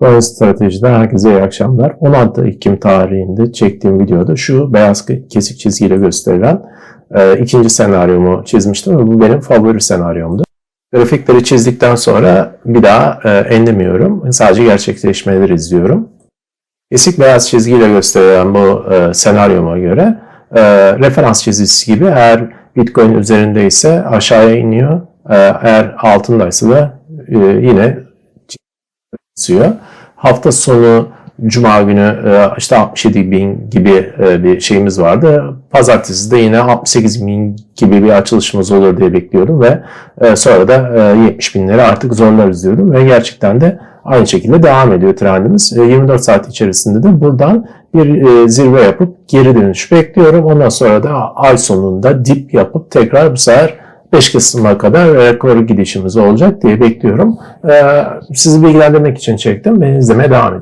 Coin Strateji'den herkese iyi akşamlar. 16 Ekim tarihinde çektiğim videoda şu beyaz kesik çizgiyle gösterilen e, ikinci senaryomu çizmiştim ve bu benim favori senaryomdu. Grafikleri çizdikten sonra bir daha e, enlemiyorum. Sadece gerçekleşmeleri izliyorum. Kesik beyaz çizgiyle gösterilen bu e, senaryoma göre e, referans çizgisi gibi eğer Bitcoin üzerindeyse aşağıya iniyor. E, eğer altındaysa da e, yine çıkıyor. Hafta sonu Cuma günü e, işte 67 bin gibi e, bir şeyimiz vardı. Pazartesi de yine 68 bin gibi bir açılışımız olur diye bekliyordum ve e, sonra da 70 binleri artık zorlarız diyordum ve gerçekten de aynı şekilde devam ediyor trendimiz. 24 saat içerisinde de buradan bir zirve yapıp geri dönüş bekliyorum. Ondan sonra da ay sonunda dip yapıp tekrar bu sefer 5 Kasım'a kadar rekor gidişimiz olacak diye bekliyorum. Sizi bilgilendirmek için çektim. Beni izlemeye devam edin.